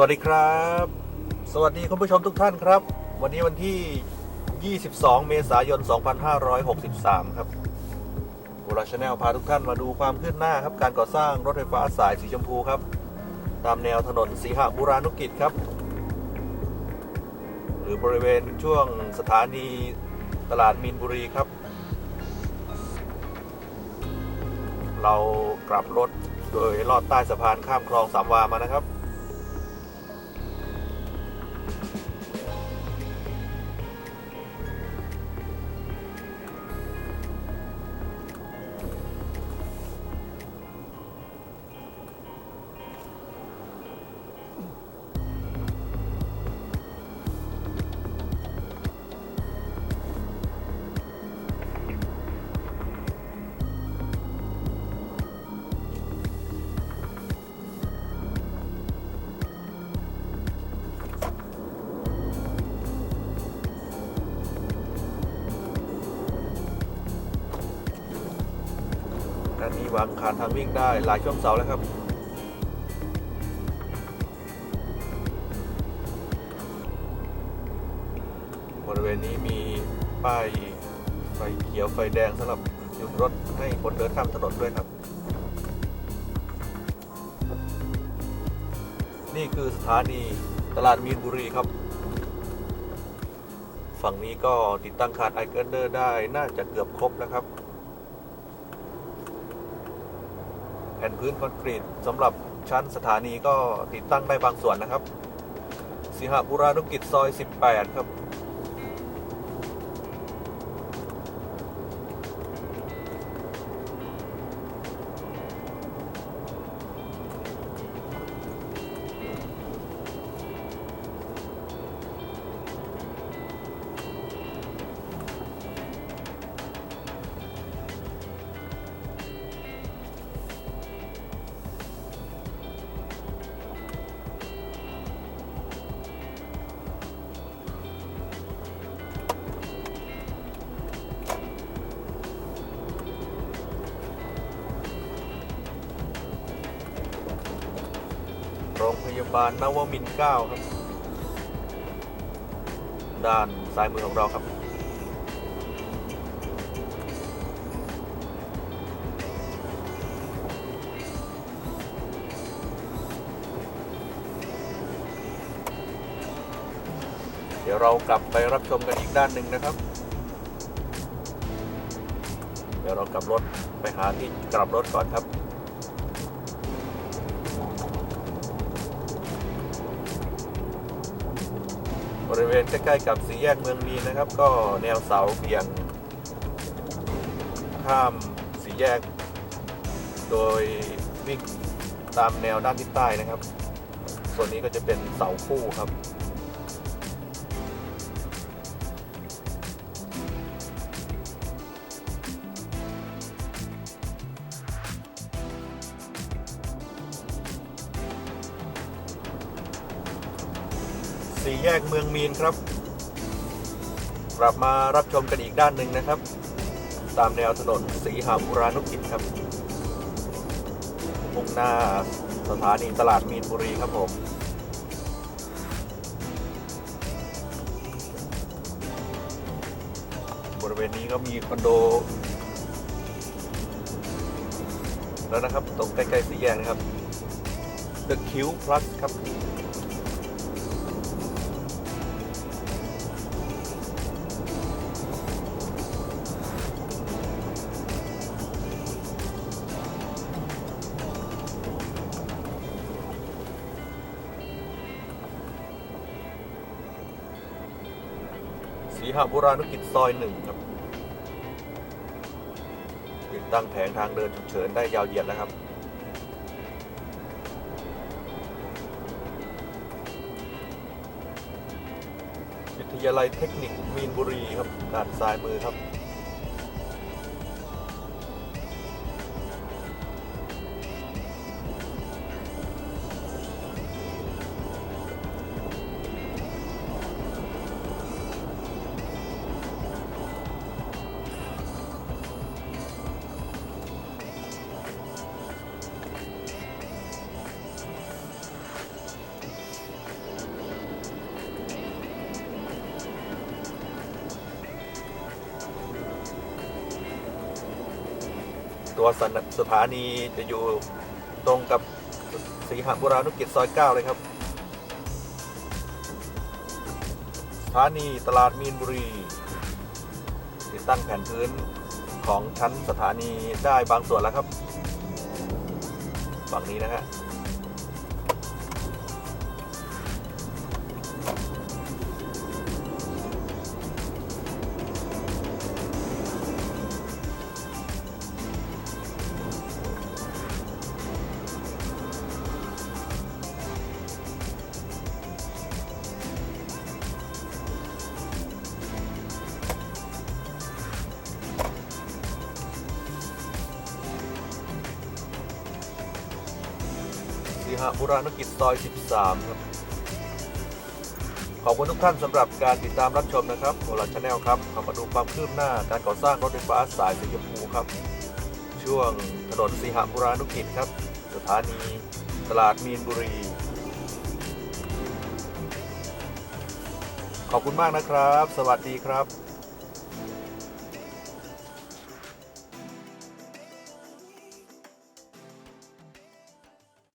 วัสดีครับ สวัสดีคุณผู้ชมทุกท่านครับ วันนี้วันที่ 22 เมษายน 2563 ครับบุราชแนลพาทุกท่านมาดูความคืบหน้าครับ การก่อสร้างรถไฟฟ้าสายสีชมพูครับ ตามแนวถนนสีหบุรานุกิจครับ หรือบริเวณช่วงสถานีตลาดมีนบุรีครับ เรากลับรถโดยลอดใต้สะพานข้ามคลองสามวามานะครับ วางคานทางวิ่งได้หลายช่วงเสาแล้วครับ บริเวณนี้มีป้ายไฟเขียวไฟแดงสำหรับหยุดรถให้คนเดินข้ามถนนด้วยครับ นี่คือสถานีตลาดมีนบุรีครับ ฝั่งนี้ก็ติดตั้งคานไอเกิลเดอร์ได้น่าจะเกือบครบแล้วครับ แผ่นพื้นคอนกรีตสำหรับชั้นสถานีก็ติดตั้งได้บางส่วนนะครับ สิหบุรานุกิจซอย 18 ครับ ยาบาลนวมินทร์9ครับ ด้านซ้ายมือของเราครับ เดี๋ยวเรากลับไปรับชมกันอีกด้านหนึ่งนะครับ เดี๋ยวเรากลับรถไปหาที่กลับรถก่อนครับ บริเวณใกล้ๆกับสี่แยกเมืองมีนะครับ ก็แนวเสาเบี่ยง ข้ามสี่แยก โดยวิ่งตามแนวด้านทิศใต้นะครับ ส่วนนี้ก็จะเป็นเสาคู่ครับ สี่แยกเมืองมีนครับ กลับมารับชมกันอีกด้านหนึ่งนะครับ ตามแนวถนนสีหาบุรานุกิจครับมุ่งหน้าสถานีตลาดมีนบุรีครับผมบริเวณนี้ก็มีคอนโด แล้วนะครับ ตรงใกล้ๆสี่แยกนะครับ The Q Plus ครับ สีหบุรานุกิจซอยหนึ่งครับ ติดตั้งแผงทางเดินฉุกเฉินได้ยาวเหยียดแล้วครับวิทยาลัยเทคนิคมีนบุรีครับด้านซ้ายมือครับบ ตัวสนสถานีจะอยู่ตรงกับสีหบุรานุกิจซอย 9 เลยครับ สถานีตลาดมีนบุรี ติดตั้งแผ่นพื้นของชั้นสถานีได้บางส่วนแล้วครับ ฝั่งนี้นะฮะ สีหบุรานุกิจซอย 13 ครับ ขอบคุณทุกท่านสำหรับการติดตามรับชมนะครับโอลาชาแนลครับเรามาดูความคืบหน้าการก่อสร้างรถไฟฟ้าสายสีชมพูครับ ช่วงถนนสีหบุรานุกิจครับ สถานีตลาดมีนบุรี ขอบคุณมากนะครับ สวัสดีครับ